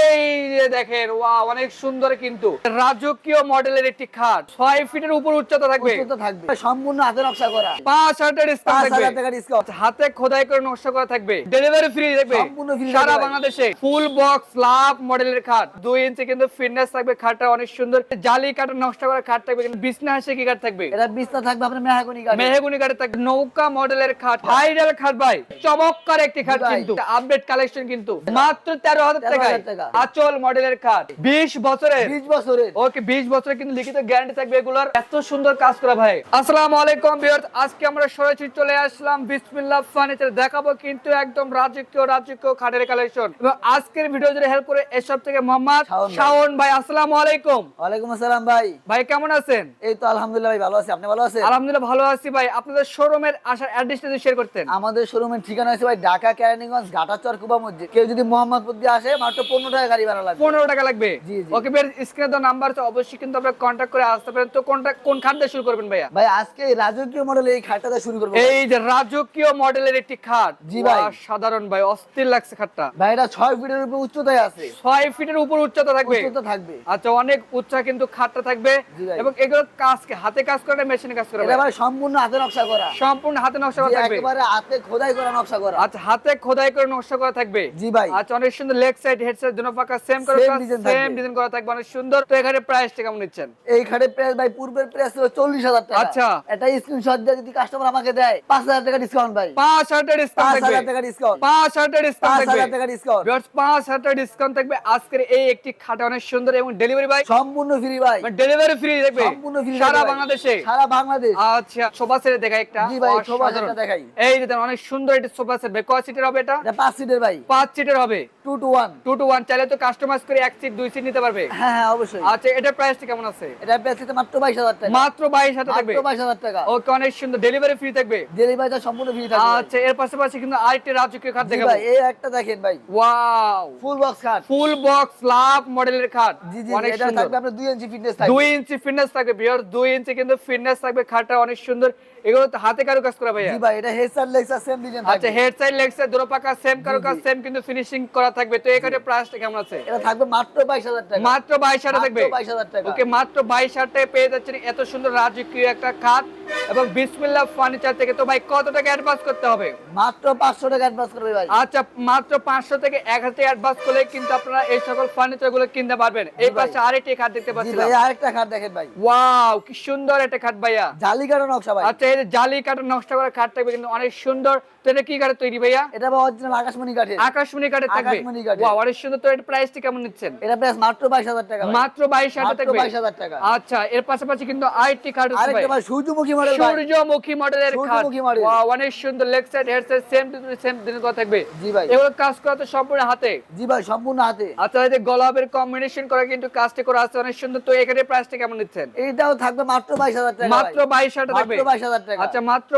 এই যে দেখেন ওয়া অনেক সুন্দর কিন্তু। রাজকীয় মডেলের একটি খাট ছয় ফিটের উপর উচ্চতা থাকবে। উচ্চতা থাকবে। সম্পূর্ণ হাতে নকশা করা। পাঁচ হাজার ডিসকাউন্ট থাকবে। ডিসকাউন্ট হাতে খোদাই করে নকশা করা থাকবে। ডেলিভারি ফ্রি থাকবে। সম্পূর্ণ সারা বাংলাদেশে ফুল বক্স লাভ মডেলের খাট। দুই ইঞ্চি কিন্তু ফিটনেস থাকবে খাটটা অনেক সুন্দর। জালি কাঠের নকশা করা খাট থাকবে কিন্তু বিছনা হাসে কি কাঠ থাকবে? এটা বিস্তার থাকবে আপনার মেহাগুনি কাঠে মেহগুনি কাঠে থাকবে। নৌকা মডেলের খাট ভাইরাল খাট ভাই। চমৎকার একটি খাট কিন্তু। আপডেট কালেকশন কিন্তু। মাত্র তেরো হাজার 13,000 টাকায়। টাকা। আচল মডেলের খাট বিশ বছরের। বিশ বছরের। ওকে 20 বছরের কিন্তু লিখিত গ্যারান্টি থাকবে এগুলোর। এত সুন্দর কাজ করা ভাই। আসসালামু আলাইকুম ভিউয়ার্স আজকে আমরা সরাসরি চলে আসলাম বিসমিল্লাহ ফার্নিচার। দেখাবো কিন্তু একদম রাজকীয় রাজকীয় খাটের কালেকশন এবং আজকের ভিডিও জুড়ে হেল্প করে এসব থেকে মোহাম্মদ। শাওন ভাই। আসসালামু আলাইকুম। ওয়ালাইকুম আসসালাম ভাই। ভাই কেমন আছেন? এই তো আলহামদুলিল্লাহ ভাই ভালো আছি। আপনি ভালো আছেন? আলহামদুলিল্লাহ ভালো আছি ভাই। আপনাদের শোরুমের আসার অ্যাড্রেসটা যদি শেয়ার করতেন। আমাদের শোরুমের ঠিকানা আছে ভাই ঢাকা কেরানীগঞ্জ ঘাটাচর কুবা মসজিদ। কেউ যদি মোহাম্মদপুর দিয়ে আসে মাত্র পনেরো টাকা গাড়ি ভাড়া লাগবে। পনেরো টাকা লাগবে। ওকে বের স্ক্রিনে দেওয়া নাম্বার আছে অবশ্যই কিন্তু আপনারা কন্ট্যাক্ট করে আসতে পারেন। তো কোনটা কোন খাট দিয়ে শুরু করবেন ভাইয়া? ভাই আজকে রাজকীয় মডেল এই খাটটা শুরু করব। এই যে রাজকীয় মডেলের একটি খাট। জি ভাই। সাধারণ ভাই অস্থির লাগছে খাটটা। ভাই এটা ছয় ফিটের উপরে উচ্চতায় আছে। ছয় ফিটের উপর উচ্চতা থাকবে। উচ্চতা থাকবে। আচ্ছা অনেক উচ্চা কিন্তু খাটটা থাকবে। এবং এগুলো কাজকে হাতে কাজ করে মেশিনে কাজ করে এটা ভাই? সম্পূর্ণ হাতে নকশা করা। সম্পূর্ণ হাতে নকশা করা থাকবে। একেবারে হাতে খোদাই করা নকশা করা। আচ্ছা হাতে খোদাই করে নকশা করা থাকবে? জি ভাই। আচ্ছা অনেক সুন্দর লেগ সাইড হেড দুটো পাকা সেম করে সেম ডিজাইন করা থাকবে। অনেক সুন্দর। তো এখানে প্রাইসটা কেমন নিচ্ছেন? এই প্রাইস ভাই পূর্বের প্রাইস ছিল চল্লিশ হাজার টাকা। আচ্ছা। এটা স্ক্রিনশট দিয়ে যদি কাস্টমার আমাকে দেয় পাঁচ হাজার টাকা ডিসকাউন্ট ভাই। পাঁচ হাজার পাঁচ ডিসকাউন্ট হাজার থাকবে টাকা ডিসকাউন্ট পাঁচ হাজার ডিসকাউন্ট পাঁচ হাজার টাকা ডিসকাউন্ট Viewers, পাঁচ হাজার ডিসকাউন্ট থাকবে। আজকের এই একটি খাট অনেক সুন্দর এবং ডেলিভারি ভাই। সম্পূর্ণ ফ্রি ভাই। ডেলিভারি ফ্রি থাকবে সম্পূর্ণ ফ্রি সারা বাংলাদেশে। সারা বাংলাদেশ। আচ্ছা সোফা সেট দেখাই একটা। জি ভাই, সোফা সেটটা দেখাই। এই দেখেন, অনেক সুন্দর একটি সোফা সেট ভাই কয় সিটের হবে এটা? এটা সিটের ভাই। পাঁচ সিটের হবে। Two two one two two one চাইলে তো কাস্টমাইজ করে এক সিট দুই সিট নিতে পারবে। হ্যাঁ হ্যাঁ অবশ্যই। আচ্ছা এটার প্রাইসটা কেমন আছে? এটা প্রাইস মাত্র বাইশ হাজার টাকা। মাত্র বাইশ হাজার থাকবে। বাইশ হাজার টাকা। ওকে অনেক সুন্দর। ডেলিভারি ফ্রি থাকবে? ডেলিভারিটা সম্পূর্ণ ফ্রি থাকবে। আচ্ছা এর পাশাপাশি কিন্তু আরেকটি রাজকীয় খাট দেখাবো। এই একটা দেখেন ভাই। ওয়াও ফুল বক্স খাট। ফুল বক্স লাভ মডেলের খাট। জি জি অনেক এটা সুন্দর। থাকবে আপনার দুই ইঞ্চি ফিটনেস থাকবে। দুই ইঞ্চি ফিটনেস থাকবে বিয়ার। দুই ইঞ্চি কিন্তু ফিটনেস থাকবে খাটটা অনেক সুন্দর। এগুলো তো হাতে কারু কাজ করা ভাইয়া। জি ভাই এটা হেডসার লেক্সার সেম ডিজাইন আচ্ছা হেড সাইড দুটো পাকা সেম কারু কাজ সেম কিন্তু ফিনিশিং করা থাকবে। তো এখানে প্রাইসটা কেমন আছে? এটা থাকবে মাত্র বাইশ হাজার টাকা। মাত্র বাইশ হাজার থাকবে? বাইশ হাজার টাকা। ওকে মাত্র বাইশ হাজার টাকা পেয়ে যাচ্ছেন এত সুন্দর রাজকীয় একটা খাট এবং বিসমিল্লা ফার্নিচার থেকে। তো ভাই কত টাকা অ্যাডভান্স করতে হবে? মাত্র পাঁচশো টাকা অ্যাডভান্স করবে ভাই। আচ্ছা মাত্র পাঁচশো থেকে এক হাজার টাকা অ্যাডভান্স করলে কিন্তু আপনারা এই সকল ফার্নিচারগুলো কিনতে পারবেন। এই পাশে আরেকটি খাট দেখতে জি পাচ্ছিলাম। ভাই আরেকটা খাট দেখেন ভাই। ওয়াও কি সুন্দর একটা খাট ভাইয়া। জালি কাটা নকশা ভাই। আচ্ছা যে জালি কাঠের নকশা করা খাট থাকবে কিন্তু অনেক সুন্দর। তো এটা কি কাঠের তৈরি ভাইয়া? এটা ভাই অরিজিনাল আকাশমণি কাঠের। আকাশমণি কাঠের থাকবে। ওয়াও অনেক সুন্দর। তো এর প্রাইসটি কেমন নিচ্ছেন? এটা প্রাইস মাত্র বাইশ হাজার টাকা মাত্র বাইশ হাজার মাত্র বাইশ হাজার টাকা। আচ্ছা এর পাশাপাশি কিন্তু আছে ভাই। আরেকটা সূর্যমুখী মডেল সূর্যমুখী মডেলের সূর্যমুখী model। ওয়াও অনেক সুন্দর। Leg side head side same to same দিনের কথা থাকবে। জি ভাই। এগুলো কাজ করা তো সম্পূর্ণ হাতে। জি ভাই সম্পূর্ণ হাতে। আচ্ছা এই যে গলাবের কম্বিনেশন করা কিন্তু কাজটি করা আছে অনেক সুন্দর। তো এখানে প্রাইসটা কেমন নিচ্ছেন? এইটাও থাকবে মাত্র বাইশ হাজার টাকা মাত্র ভাই। বাইশ হাজার থাকবে মাত্র বাইশ হাজার টাকা আচ্ছা মাত্র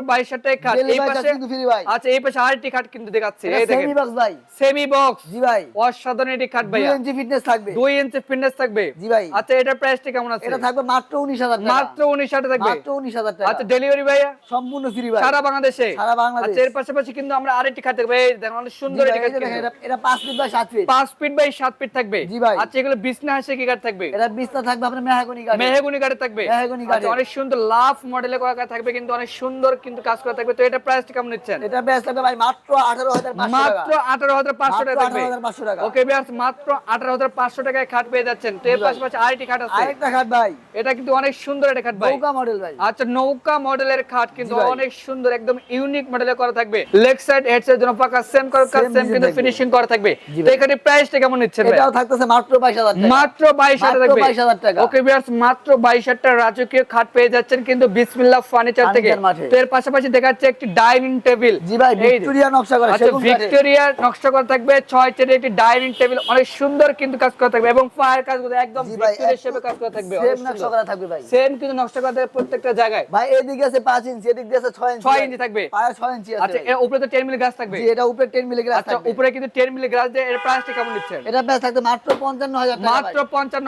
টাকা খাট। এই পাশে কিন্তু ফ্রি ভাই। আচ্ছা এই পাশে আরেকটি খাট কিন্তু দেখাচ্ছে। এই দেখেন। সেমি বক্স ভাই। সেমি বক্স জি ভাই। অসাধারণ একটি খাট দুই ভাইয়া ইঞ্চি ফিটনেস থাকবে। দুই ইঞ্চি ফিটনেস থাকবে। জি ভাই। আচ্ছা এটার প্রাইসটা কেমন আছে? এটা থাকবে মাত্র উনিশ হাজার টাকা। মাত্র উনিশ হাজার থাকবে। মাত্র উনিশ হাজার টাকা। আচ্ছা ডেলিভারি ভাইয়া? সম্পূর্ণ ফ্রি ভাই। সারা বাংলাদেশে? সারা বাংলাদেশ। আচ্ছা এর পাশাপাশি কিন্তু আমরা আরেকটি খাট দেখব। এই দেখেন অনেক সুন্দর ভাই, এই খাট। এটা- এটা পাঁচ ফিট বাই সাত ফিট পাঁচ ফিট বাই সাত ফিট থাকবে। জি ভাই। আচ্ছা এগুলো বিছনা হাসে কি কাঠ থাকবে? এটা বিস্তার থাকবে আপনার মেহাগুনি কাঠে থাকবে। মেহগনি আচ্ছা, অনেক সুন্দর লাভ মডেলে করা থাকবে কিন্তু অনেক সুন্দর কিন্তু কাজ করা থাকবে। তো এটা প্রাইসটা কেমন নিচ্ছেন? এটা বেশ থাকবে ভাই মাত্র আঠারো হাজার পাঁচশো মাত্র টাকা আঠারো হাজার পাঁচশো টাকা থাকবে। 18,500 টাকা। ওকে বিয়ার্স মাত্র আঠারো হাজার পাঁচশো টাকায় খাট পেয়ে যাচ্ছেন। তো এর। পাশাপাশি আরেকটি খাট আছে। আরেকটা খাট ভাই। এটা কিন্তু অনেক সুন্দর একটা খাট ভাই। নৌকা মডেল ভাই। আচ্ছা নৌকা মডেলের খাট কিন্তু অনেক সুন্দর একদম ইউনিক মডেলে করা থাকবে। লেগ সাইড হেড সাইড জন্য পাকা সেম করা Same সেম কিন্তু ফিনিশিং করা থাকবে। তো। এখানে প্রাইসটা কেমন নিচ্ছেন ভাই? এটাও থাকতেছে মাত্র বাইশ হাজার টাকা। মাত্র বাইশ হাজার থাকবে। 22,000 টাকা। ওকে ভিউয়ার্স মাত্র বাইশ হাজার টাকা রাজকীয় খাট পেয়ে যাচ্ছেন কিন্তু বিসমিল্লাহ ফার্নিচার থেকে। তো এর পাশাপাশি দেখাচ্ছে একটি ডাইনিং টেবিল। জি ভাই ভিক্টোরিয়া নকশা করা আচ্ছা ভিক্টোরিয়া নকশা করা থাকবে ছয় চেয়ারের একটি ডাইনিং টেবিল অনেক সুন্দর কিন্তু কাজ করা থাকবে এবং ফায়ার কাজ একদম ভিক্টোরিয়া শেপে কাজ করা থাকবে সেম নকশা করা থাকবে ভাই। সেম কিন্তু নকশা করা থাকবে প্রত্যেকটা জায়গায়। ভাই এদিকে আছে পাঁচ ইঞ্চি এদিক আছে ছয় ইঞ্চি। ছয় ইঞ্চি থাকবে। পায়ে ছয় ইঞ্চি আছে আচ্ছা এর উপরে তো টেন মিলি গাছ থাকবে। জি এটা উপরে টেন মিলি গ্লাস আচ্ছা উপরে কিন্তু টেন মিলি গাছ দিয়ে এর প্রাইসটা কেমন নিচ্ছেন এটা বেশ থাকতে মাত্র পঞ্চান্ন হাজার টাকা মাত্র ভাই। পঞ্চান্ন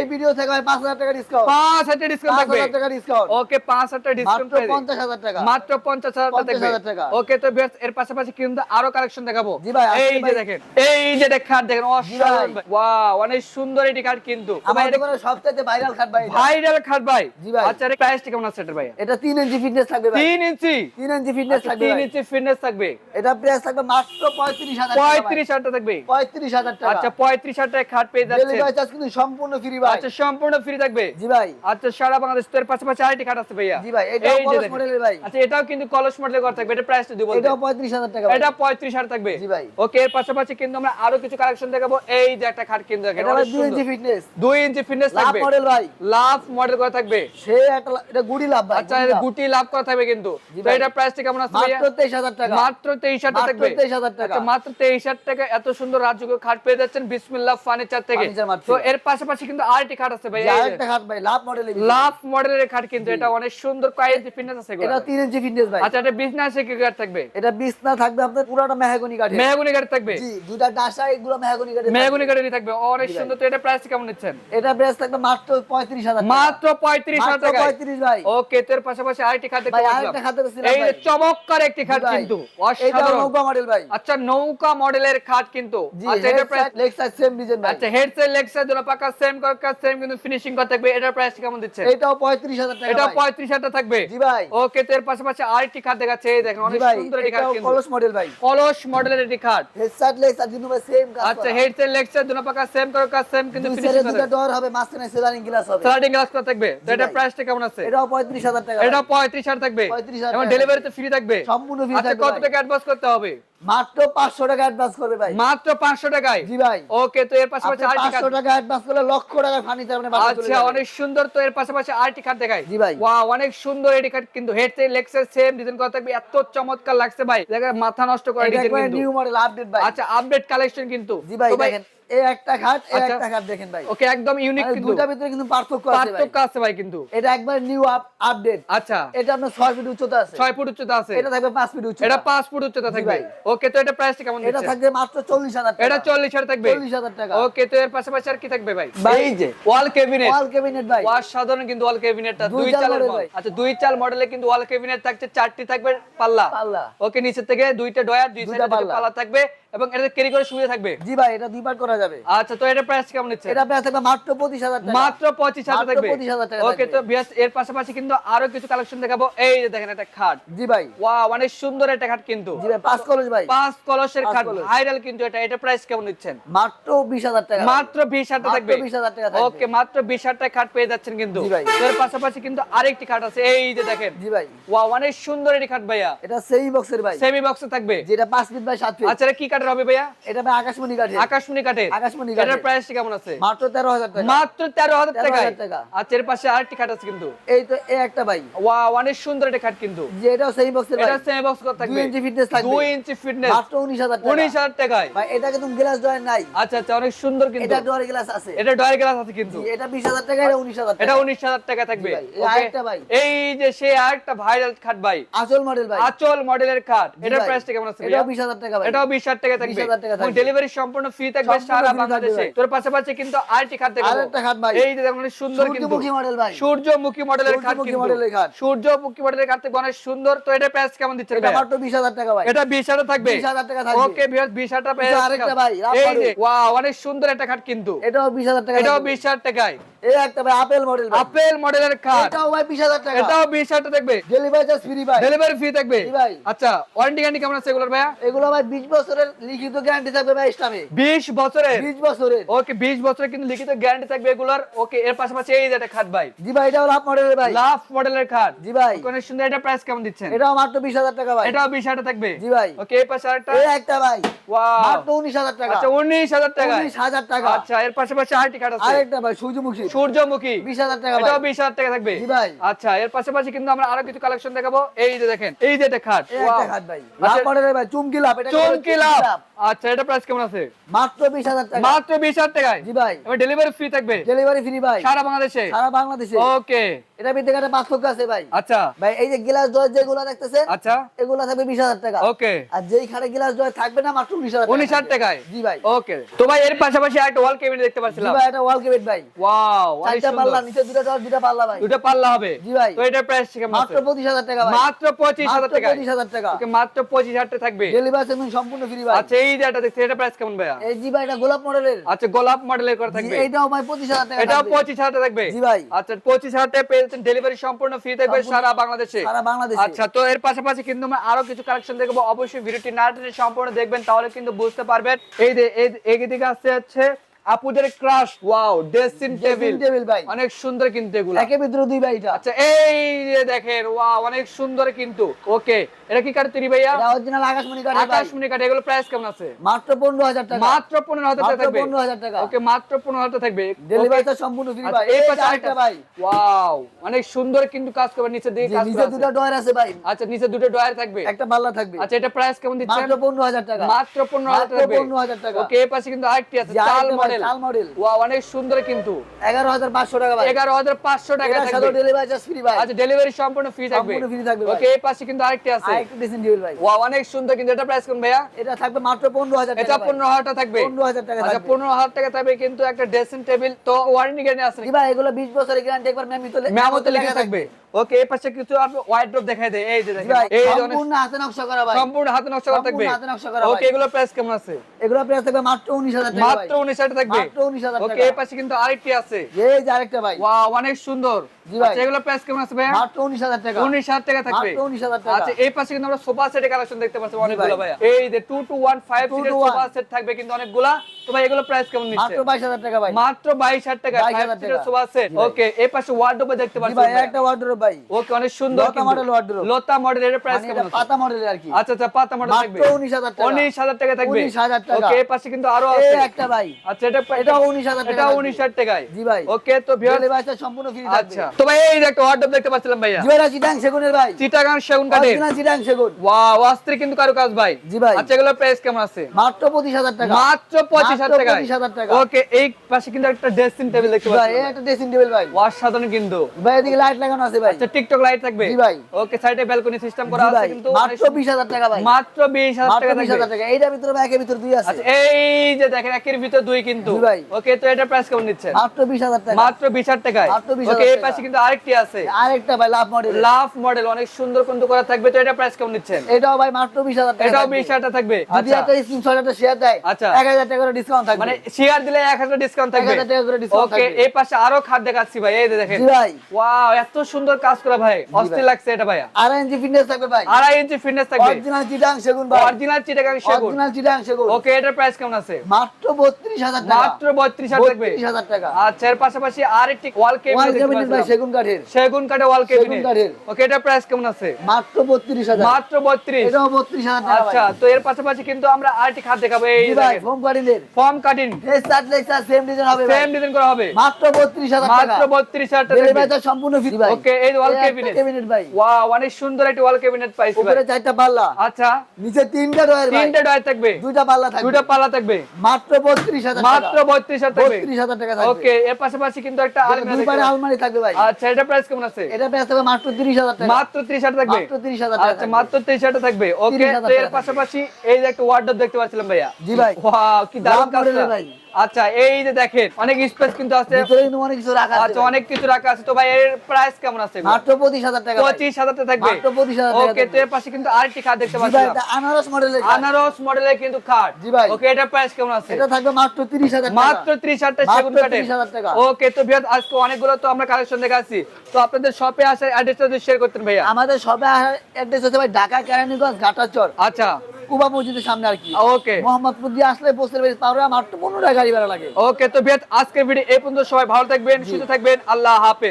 এই ভিডিও থেকে ভাই পাঁচ হাজার টাকা ডিসকাউন্ট ডিসকাউন্ট থাকবে। টাকা ডিসকাউন্ট ওকে পাঁচ হাজার ডিসকাউন্ট পঞ্চাশ হাজার টাকা। মাত্র পঞ্চাশ হাজার টাকা থাকবে 50,000 টাকা। ওকে তো ভিউয়ার্স এর পাশাপাশি কিন্তু আরও কালেকশন দেখাবো। জি ভাই, এই যে দেখেন এই যে খাট দেখেন অসাধারণ ওয়াও অনেক সুন্দর এটি খাট কিন্তু। আমার দোকানে সবচেয়ে ভাইরাল খাট ভাই ভাইরাল খাট ভাই। জি ভাই। আচ্ছা এর প্রাইসটা কেমন আছে ভাই এটা তিন ইঞ্চি ফিটনেস থাকবে ভাই। তিন ইঞ্চি তিন ইঞ্চি ফিটনেস থাকবে তিন ভাই। ইঞ্চি ফিটনেস থাকবে। এটা প্রাইস থাকবে মাত্র পঁয়ত্রিশ হাজার টাকা ভাই। পঁয়ত্রিশ হাজার টাকা থাকবে। পঁয়ত্রিশ হাজার টাকা। আচ্ছা পঁয়ত্রিশ হাজার টাকা খাট পেয়ে যাচ্ছে। ডেলিভারি চার্জ কিন্তু সম্পূর্ণ ফ্রি ভাই। আচ্ছা সম্পূর্ণ ফ্রি থাকবে। জি ভাই। আচ্ছা সারা বাংলাদেশ তোর পাশাপাশি আরেকটি খাট আছে ভাইয়া। জি ভাই এটাও এই যে কলস দেখেন। মডেলের ভাই। আচ্ছা এটাও কিন্তু কলস মডেল করা থাকবে এটা প্রাইসটা দিব এটাও পঁয়ত্রিশ হাজার টাকা এটা পঁয়ত্রিশ হাজার থাকবে। জি ভাই। ওকে এর পাশাপাশি কিন্তু আমরা আরও কিছু কালেকশন দেখাবো। এই যে একটা খাট কিন্তু দেখেন এটা ভাই ইঞ্চি ফিটনেস দুই ইঞ্চি ফিটনেস লাভ মডেল ভাই। লাভ মডেল করা থাকবে। সে একটা এটা গুড়ি লাভ ভাই আচ্ছা গুটি লাভ। করা থাকবে কিন্তু। তো কেমন মাত্র তেইশ হাজার টাকা। মাত্র থাকবে। 23,000 টাকা। আচ্ছা, মাত্র তেইশ হাজার টাকা এত সুন্দর রাজযোগ্য খাট পেয়ে যাচ্ছেন বিসমিল্লাহ ফার্নিচার থেকে। তো এর পাশাপাশি কিন্তু আরেকটি খাট আছে ভাই আরেকটা খাট ভাই লাভ মডেলের। লাভ মডেলের খাট কিন্তু এটা অনেক সুন্দর কয়েকটি ফিটনেস আছে এটা তিন ইঞ্চি ফিটনেস ভাই। আচ্ছা এটা বিজনেস কি কাঠ থাকবে? এটা বিছনা থাকবে আপনার পুরোটা মেহাগনি কাঠে মেহগুনি কাঠ থাকবে? জি দুটা ডাসা এগুলো মেহাগনি কাঠে মেহগুনি কাঠেরই থাকবে। অনেক সুন্দর। তো এটা প্রাইস কেমন নিচ্ছেন? এটা প্রাইস থাকবে মাত্র পঁয়ত্রিশ হাজার মাত্র পঁয়ত্রিশ হাজার টাকা পঁয়ত্রিশ ভাই। ওকে তোর পাশাপাশি আরেকটি দেখতে ভাই। আরেকটা দেখছিলাম এই চমৎকার একটি খাট। কিন্তু। এটা নৌকা মডেল ভাই। আচ্ছা নৌকা মডেলের খাট কিন্তু। আচ্ছা এটার প্রাইস লেগ সেম ডিজাইন ভাই। আচ্ছা হেড লেগ সাইড দুটো পাকা সেম কাজ সেম কিন্তু ফিনিশিং করা থাকবে। এটার প্রাইস কেমন দিচ্ছে এটাও পঁয়ত্রিশ হাজার টাকা এটা ভাই। পঁয়ত্রিশ হাজার থাকবে। জি ভাই। ওকে তোর পাশাপাশি আরেকটি খাট দেখাচ্ছে এই দেখেন অনেক সুন্দর একটি খাট কিন্তু। কলস মডেল ভাই। কলস মডেলের একটি খাট হেডসেট লেগ ভাই সেম কাজ আচ্ছা হেডসেট লেগ দুটো পাকা সেম কাজ সেম কিন্তু ফিনিশিং দুটো ডোর হবে মাঝখানে সেলারিং গ্লাস হবে। সেলারিং গ্লাস কত থাকবে? তো এটা প্রাইসটা কেমন আছে? এটা পঁয়ত্রিশ হাজার টাকা এটা ভাই। পঁয়ত্রিশ হাজার থাকবে। 35,000 এবং ডেলিভারিতে ডেলিভারি তো ফ্রি থাকবে। সম্পূর্ণ ফ্রি আচ্ছা কত টাকা অ্যাডভান্স করতে হবে? মাত্র পাঁচশো টাকা অ্যাডভান্স করবে ভাই। মাত্র পাঁচশো টাকায়? জি ভাই। ওকে তো এর পাশাপাশি আপনি আরেকটি খাট পাঁচশো টাকা অ্যাডভান্স করলে লক্ষ টাকা ফার্নিচার আপনি আচ্ছা অনেক সুন্দর তো এর পাশাপাশি আরেকটি কার্ড দেখাই। জি ভাই। ওয়াও অনেক সুন্দর এটি কার্ড কিন্তু হেড থেকে সেম ডিজাইন করা থাকবে। এত চমৎকার লাগছে ভাই। দেখেন মাথা নষ্ট করে ডিজাইন কিন্তু। নিউ মডেল আপডেট ভাই। আচ্ছা আপডেট কালেকশন কিন্তু। জি ভাই দেখেন। এই একটা খাট এই আচ্ছা। একটা খাট দেখেন ভাই। ওকে একদম ইউনিক মানে কিন্তু। দুটার ভিতরে কিন্তু পার্থক্য আছে পার্থক্য আছে ভাই কিন্তু। এটা একবার নিউ আপডেট আচ্ছা। এটা আপনার ছয় ফিট উচ্চতা আছে। ছয় ফুট উচ্চতা আছে। এটা থাকবে পাঁচ ফিট উচ্চতা। এটা পাঁচ ফুট উচ্চতা থাকবে। ওকে তো এটা প্রাইসটা কেমন এটা থাকবে মাত্র চল্লিশ হাজার টাকা। এটা চল্লিশ হাজার থাকবে। চল্লিশ হাজার টাকা। ওকে তো এর পাশাপাশি আর কি থাকবে ভাই? যে। ওয়াল ক্যাবিনেট ওয়াল ক্যাবিনেট ভাই। অসাধারণ কিন্তু ওয়াল ক্যাবিনেটটা দুই দুই চাল চালের আচ্ছা দুই চাল মডেলে কিন্তু ওয়াল ক্যাবিনেট থাকছে চারটি থাকবে পাল্লা। পাল্লা। ওকে নিচে থেকে দুইটা ডয়ার দুই দুইটা সাইডে। পাল্লা থাকবে। এবং এটা ক্যারি করে সুবিধা থাকবে? জি ভাই এটা দুই পার্ট করা যাবে। আচ্ছা তো এটা প্রাইস কেমন নিচ্ছে? এটা প্রায় থাকবে মাত্র পঁচিশ হাজার টাকা। মাত্র পঁচিশ হাজার মাত্র থাকবে? 25,000 টাকা ওকে তো বিয়াস এর পাশাপাশি কিন্তু আরও কিছু কালেকশন দেখাবো। এই যে দেখেন একটা খাট। জি ভাই। ওয়াও অনেক সুন্দর একটা খাট কিন্তু। জি ভাই পাঁচ কলেজ ভাই। পাঁচ কলসের খাট ভাইরাল কিন্তু এটা। এটা প্রাইস কেমন নিচ্ছেন? মাত্র বিশ হাজার টাকা। মাত্র বিশ হাজার মাত্র থাকবে 20,000 টাকা থাকবে। ওকে মাত্র বিশ হাজার টাকা খাট পেয়ে যাচ্ছেন কিন্তু। জি ভাই। এর পাশাপাশি কিন্তু আরেকটি খাট আছে। এই যে দেখেন। জি ভাই। ওয়াও অনেক সুন্দর একটি খাট ভাইয়া। এটা সেই বক্সের ভাই। সেমি বক্সে থাকবে? যেটা পাঁচ ফিট বাই সাত ফিট আচ্ছা কি কাঠের হবে ভাইয়া? এটা ভাই আকাশমণি আকাশমণি কাঠের। আকাশমণি এটার প্রাইস কেমন আছে? মাত্র তেরো হাজার টাকা। মাত্র 13,000 টাকা। আচ্ছা এর পাশে আরেকটি খাট আছে কিন্তু। এই তো এই একটা ভাই। ওয়াও অনেক সুন্দর একটা খাট কিন্তু। সেই বক্সের ভাই। এটা সেমি বক্স থাকবে? দুই ইঞ্চি fitness থাকবে। দুই ইঞ্চি ফিটনেস মাত্র উনিশ হাজার টাকা। উনিশ হাজার টাকায়। ভাই এটা কিন্তু গ্লাস ডয়ার নাই। আচ্ছা আচ্ছা অনেক সুন্দর কিন্তু। এটা ডয়ার গ্লাস আছে। এটা ডয়ার গ্লাস আছে কিন্তু। এটা বিশ হাজার টাকা এটা উনিশ হাজার এটা টাকা। উনিশ হাজার টাকা থাকবে। আরেকটা ভাই। এই যে সে আরেকটা ভাইরাল খাট ভাই। আসল মডেল ভাই। আচল মডেলের খাট। এটার। প্রাইসটা কেমন আছে বিশ হাজার টাকা ভাই। এটাও বিশ হাজার টাকা থাকবে। 20,000 এবং ডেলিভারি সম্পূর্ণ ফ্রি থাকবে সারা বাংলাদেশে। ভাই। তোর পাশাপাশি কিন্তু আরেকটি খাট ভাই। এই যে দেখুন সুন্দর কিন্তু। সূর্যমুখী মডেল ভাই। সূর্যমুখী মডেলের খাট সূর্যমুখী মডেলের খাট। অনেক সুন্দর। তো এটার প্রাইস কেমন দিচ্ছেন এটা মাত্র বিশ হাজার টাকা ভাই। এটা বিশ হাজার থাকবে? 20,000 টাকা থাকবে। ওকে ভিউয়ার্স বিশ হাজার টাকা এটা আরেকটা ভাই, এই যে ওয়াও অনেক সুন্দর একটা খাট কিন্তু। এটাও বিশ হাজার টাকা এটাও থাকবে। বিশ হাজার টাকায়। এই একটা ভাই আপেল মডেল ভাই। আপেল মডেলের খাট এটাও ভাই বিশ হাজার টাকা। এটাও বিশ হাজার টাকা থাকবে। ডেলিভারি চার্জ ফ্রি ভাই। ডেলিভারি ফ্রি থাকবে। ভাই। আচ্ছা ওয়ারেন্টি গ্যারান্টি কেমন আছে এগুলোর ভাইয়া? এগুলো ভাই বিশ বছরের লিখিত গ্যারান্টি থাকবে ভাই ইসলামে। বিশ বছরের। বিশ বছরের। ওকে বিশ বছরের কিন্তু লিখিত গ্যারান্টি থাকবে এগুলোর। ওকে এর পাশাপাশি এই যে একটা খাট ভাই। জি ভাই এটাও লাভ মডেলের ভাই। লাভ মডেলের খাট। জি ভাই। অনেক সুন্দর এটা প্রাইস কেমন দিচ্ছেন? এটাও মাত্র বিশ হাজার টাকা ভাই। এটাও বিশ হাজার থাকবে? জি ভাই। ওকে এই পাশে আরেকটা। এই একটা ভাই। ওয়াও মাত্র উনিশ হাজার টাকা। আচ্ছা উনিশ হাজার টাকা। উনিশ হাজার টাকা। আচ্ছা এর পাশাপাশি আরেকটি খাট আছে। আরেকটা ভাই সূর্যমুখী। সূর্যমুখী। বিশ হাজার টাকা ভাই। এটাও বিশ হাজার টাকা থাকবে। জি ভাই। আচ্ছা এর পাশাপাশি কিন্তু আমরা আরও কিছু কালেকশন দেখাবো। এই যে দেখেন এই যে একটা খাট। খাট ভাই। লাভ আচ্ছা, মডেলের ভাই চুমকি লাভ। এটা চমকি লাভ। আচ্ছা এটা প্রাইস কেমন আছে? মাত্র বিশ হাজার টাকা। মাত্র বিশ হাজার টাকায়? জি ভাই। এবার ডেলিভারি ফ্রি থাকবে? ডেলিভারি ফ্রি ভাই। সারা বাংলাদেশে? সারা বাংলাদেশে। ওকে এটা ভিতরে একটা পার্থক্য আছে ভাই। আচ্ছা। ভাই এই যে গ্লাস ডোর যেগুলো দেখতেছেন আচ্ছা। এগুলো থাকবে বিশ হাজার টাকা। ওকে। আর যেই খাটে গ্লাস ডোর থাকবে না মাত্র উনিশ হাজার উনিশ হাজার টাকায়? জি ভাই। ওকে। তো ভাই এর পাশাপাশি একটা ওয়াল কেবিনেট দেখতে পাচ্ছিলাম। ভাই এটা ওয়াল কেবিট ভাই। ওয়াও চারটা পাল্লা নিচে দুটো ডোর দুটো পাল্লা ভাই। দুটো পাল্লা হবে। জি ভাই। তো এটার প্রাইস কেমন মাত্র আছে পঁচিশ হাজার টাকা ভাই। মাত্র পঁচিশ হাজার মাত্র টাকা পঁচিশ হাজার টাকা। ওকে মাত্র পঁচিশ হাজার টাকা থাকবে? ডেলিভারি চার্জ সম্পূর্ণ ফ্রি ভাই। আচ্ছা এই যে এটা দেখছি এটা প্রাইস কেমন ভাইয়া? এই জি ভাই এটা গোলাপ মডেলের আচ্ছা গোলাপ মডেলের করে থাকবে। এইটাও ভাই পঁচিশ হাজার টাকা এটাও থাকবে। পঁচিশ হাজার টাকা থাকবে? জি ভাই। আচ্ছা পঁচিশ হাজার টাকা যাচ্ছেন ডেলিভারি সম্পূর্ণ ফ্রি থাকবে সারা বাংলাদেশে। সারা বাংলাদেশে। আচ্ছা তো এর পাশাপাশি কিন্তু আমরা আরও কিছু কালেকশন দেখব। অবশ্যই ভিডিওটি না টেনে সম্পূর্ণ দেখবেন তাহলে কিন্তু বুঝতে পারবেন। এই যে এই- এই দিকে আসছে হচ্ছে আপুদের crush wow dressing table table ভাই। অনেক সুন্দর কিন্তু এগুলো। একে ভিতরে দুই ভাই এটা। আচ্ছা এই যে দেখেন ওয়াও অনেক সুন্দর কিন্তু। ওকে এটা কি কাটে তৈরি ভাইয়া? এটা অরিজিনাল আকাশমণি ভাই। আকাশমণি কাটে এগুলো প্রাইস কেমন আছে? মাত্র পনেরো হাজার টাকা। মাত্র পনেরো হাজার টাকা থাকবে। পনেরো হাজার টাকা। ওকে মাত্র পনেরো হাজার টাকা থাকবে। ডেলিভারি? চার্জ সম্পূর্ণ ফ্রি আচ্ছা, ভাই। এই পাশে আরেকটা। ভাই। ওয়াও অনেক সুন্দর কিন্তু কাজ করবে নিচে জি, কাজ নিচে দুটো ডয়ার আছে ভাই। আচ্ছা নিচে দুটো ডয়ার থাকবে। একটা পাল্লা থাকবে। আচ্ছা এটা প্রাইস কেমন দিচ্ছেন? মাত্র পনেরো হাজার টাকা। মাত্র পনেরো হাজার মাত্র থাকবে। পনেরো হাজার টাকা। ওকে এই পাশে কিন্তু আরেকটি আছে চাল মডেল চাল মডেল ওয়াও অনেক সুন্দর কিন্তু। এগারো হাজার পাঁচশো টাকা ভাই। এগারো হাজার পাঁচশো টাকা এটার সাথে থাকবে ডেলিভারি চার্জ ফ্রি ভাই। আচ্ছা ডেলিভারি সম্পূর্ণ ফ্রি থাকবে। সম্পূর্ণ free থাকবে। ওকে এই পাশে কিন্তু আরেকটি আছে। ভাই অনেক সুন্দর কিন্তু এটা প্রাইস ভাইয়া? এটা থাকবে মাত্র পনেরো হাজার এটা টাকা থাকবে? টাকা আচ্ছা থাকবে। পনেরো হাজার টাকা থাকবে কিন্তু একটা ড্রেসিং টেবিল তো ওয়ারেন্টি গ্যারান্টি আছে ভাই এগুলো বিশ বছরের গ্যারান্টি একবার ম্যামি তো লেখা থাকবে। ওকে এই পাশে কিছু আপনি ওয়াইড ড্রপ দেখাই দেয়। এই যে দেখেন। এই সম্পূর্ণ হাতে নকশা করা ভাই। সম্পূর্ণ হাতে নকশা করা থাকবে। হাতে নকশা করা ওকে এগুলো প্রাইস কেমন আছে? এগুলো প্রাইস থাকবে মাত্র উনিশ হাজার টাকা মাত্র ভাই। উনিশ হাজার থাকবে? মাত্র উনিশ হাজার ওকে টাকা। এই পাশে কিন্তু আরেকটি আছে। এই যে আরেকটা ভাই। ওয়াও অনেক সুন্দর। জি ভাই। আচ্ছা এগুলো প্রাইস কেমন আছে ভাইয়া? মাত্র উনিশ হাজার টাকা। উনিশ হাজার টাকা থাকবে। মাত্র 19,000 টাকা। আচ্ছা এই পাশে কিন্তু আমরা সোফা সেটের কালেকশন দেখতে পাচ্ছি অনেকগুলো ভাই। এই যে টু টু ওয়ান ফাইভ 2 সিটের সোফা সেট থাকবে কিন্তু অনেকগুলা। তো ভাই এগুলো প্রাইস কেমন নিচ্ছে? মাত্র বাইশ হাজার টাকা ভাই। মাত্র বাইশ হাজার টাকা 22,000 টাকা। সোফা সেট ওকে এই পাশে ওয়ার্ডরোবে দেখতে জি ভাই একটা ওয়ার্ডরোব ভাই। ওকে অনেক সুন্দর লতা কিন্তু। model লতা মডেলের প্রাইস মানে কেমন আছে পাতা মডেলের আর কি। আচ্ছা আচ্ছা পাতা মডেল থাকবে। উনিশ হাজার টাকা। উনিশ হাজার টাকা থাকবে। 19,000 টাকা। ওকে এই পাশে কিন্তু আরও এই একটা ভাই। আচ্ছা এটা এটা 19,000 টাকা এটা থাকবে। উনিশ হাজার টাকায়। জি ভাই। ওকে তো ভিউয়ার্স ডেলিভারি চার্জ সম্পূর্ণ ফ্রি থাকবে। আচ্ছা তো ভাই এই একটা ওয়ার্ডরোব দেখতে পাচ্ছিলাম ভাইয়া। জি ভাই চিটাং সেগুনের ভাই। চিটাগাং সেগুন কাঠের। চিটাং সেগুন। ওয়াও কিন্তু কারও কাজ ভাই। জি ভাই। আচ্ছা এগুলোর প্রাইস কেমন আছে? মাত্র পঁচিশ হাজার টাকা। মাত্র পঁচিশ হাজার মাত্র টাকা 25,000 টাকা। ওকে এই পাশে কিন্তু একটা ড্রেসিং টেবিল দেখতে জি ভাই একটা ড্রেসিং টেবিল ভাই। অসাধারণ কিন্তু। ভাই এদিকে লাইট লাগানো আছে ভাই। আচ্ছা টিকটক লাইট থাকবে? জি ভাই। ওকে সাইডে ব্যালকনি সিস্টেম করা আছে কিন্তু মাত্র বিশ হাজার টাকা ভাই। মাত্র বিশ হাজার মাত্র টাকা বিশ থাকবে। হাজার টাকা। এইটার ভিতরে ভাই একের ভিতরে দুই আছে। আচ্ছা এই যে দেখেন একের ভিতর দুই কিন্তু। ওকে তো এটা প্রাইস কেমন নিচ্ছেন? মাত্র বিশ হাজার টাকা। মাত্র বিশ হাজার টাকায়। ওকে এই পাশে কিন্তু আরেকটি আছে। আরেকটা ভাই লাভ মডেল লাভ মডেল অনেক সুন্দর কিন্তু করা থাকবে। তো এটা প্রাইস কেমন নিচ্ছেন? এটাও ভাই মাত্র বিশ হাজার টাকা এটাও থাকবে। বিশ হাজার টাকা থাকবে। যদি আচ্ছা। একটা স্ক্রিনশট একটা শেয়ার দেয় আচ্ছা। এক হাজার টাকা করে ডিসকাউন্ট থাকবে। মানে শেয়ার দিলে এক হাজার ডিসকাউন্ট থাকবে। 1000 টাকা করে discount ওকে এই পাশে আরও খাট দেখাচ্ছি ভাই এই দেখেন। ভাই। ওয়াও এত সুন্দর কাজ করা ভাই অস্থির লাগছে এটা ভাইয়া। আড়াই ইঞ্চি ফিটনেস থাকবে ভাই। আড়াই ইঞ্চি ফিটনেস থাকবে। অরিজিনাল চিটাং সেগুন ভাই। অরিজিনাল চিটাগাং সেগুন। অরিজিনাল চিটাং সেগুন। ওকে এটার প্রাইস কেমন আছে? মাত্র বত্রিশ হাজার টাকা। মাত্র বত্রিশ হাজার থাকবে। বত্রিশ হাজার টাকা। আচ্ছা এর পাশাপাশি আর একটি ওয়াল ক্যাবিনেট ভাই সেগুন কাঠের। সেগুন কাঠে ওয়াল কাঠের। ওকে এটার প্রাইস কেমন আছে? মাত্র বত্রিশ হাজার। মাত্র বত্রিশ। এটাও বত্রিশ হাজার টাকা আচ্ছা তো এর পাশাপাশি কিন্তু আমরা আরেকটি খাট দেখাবো। এই ভাই দেখেন। ফোম কাটিনের ফর্ম কাটিং এই স্টার্ট লেক্সার সেম ডিজাইন হবে সেম ডিজাইন করা হবে। মাত্র বত্রিশ হাজার টাকা। মাত্র বত্রিশ হাজার টাকা ডেলিভারি থাকবে। চার্জ সম্পূর্ণ ফ্রি ভাই। ওকে এই ওয়াল কেবিনেট ক্যাবিনেট ভাই। ওয়াও অনেক সুন্দর একটি ওয়াল কেবিনেট পাইছি ভাই। উপরে চারটা পাল্লা। আচ্ছা। নিচে তিনটা ডয়ার ভাই। তিনটে ডয়ার থাকবে। দুইটা পাল্লা থাকবে। দুটো পাল্লা থাকবে। মাত্র বত্রিশ হাজার মাত্র টাকা বত্রিশ হাজার থাকবে। বত্রিশ হাজার টাকা থাকবে। ওকে এর পাশাপাশি কিন্তু একটা আলমিরা দেখতে আলমারি থাকবে ভাই। আচ্ছা এটা প্রাইস কেমন আছে? এটা প্রাইস থাকবে মাত্র তিরিশ হাজার টাকা। মাত্র ত্রিশ হাজার থাকবে। মাত্র তিরিশ হাজার টাকা আচ্ছা মাত্র ত্রিশ হাজার থাকবে। ওকে এর পাশাপাশি এই যে একটা ওয়ার্ডরোব দেখতে পাচ্ছিলাম ভাইয়া। জি ভাই। ওয়াও কি দারুণ ভাই। আচ্ছা এই যে দেখেন অনেক স্পেস কিন্তু আছে। কিন্তু অনেক কিছু রাখা আছে। আচ্ছা অনেক কিছু রাখা আছে। তো ভাই এর প্রাইস কেমন আছে মাত্র পঁচিশ হাজার টাকা থাকবে? মাত্র 25,000 টাকা ওকে তো এর পাশে কিন্তু আরেকটি খাট দেখতে ভাই আনারস মডেলের আনারস মডেলের কিন্তু খাট। জি ভাই। ওকে এটার প্রাইস কেমন আছে? এটা থাকবে মাত্র তিরিশ হাজার টাকা। মাত্র ত্রিশ হাজার টাকা সেগুন কাঠের। টাকা। ওকে তো আজকে অনেকগুলো তো আমরা কালেকশন দেখাচ্ছি। তো আপনাদের শপে আসার অ্যাড্রেসটা শেয়ার করতেন ভাইয়া। আমাদের সবে অ্যাড্রেস হচ্ছে ভাই ঢাকা কেরানীগঞ্জ ঘাটাচর। আচ্ছা। কুবা মসজিদের সামনে আর কি। ওকে। মোহাম্মদপুর দিয়ে আসলে বসতে পারি আমার তো পনেরো টাকা গাড়ি ভাড়া লাগে। ওকে তো বিয়াদ আজকের ভিডিও এই পর্যন্ত সবাই ভালো থাকবেন সুস্থ থাকবেন আল্লাহ হাফেজ।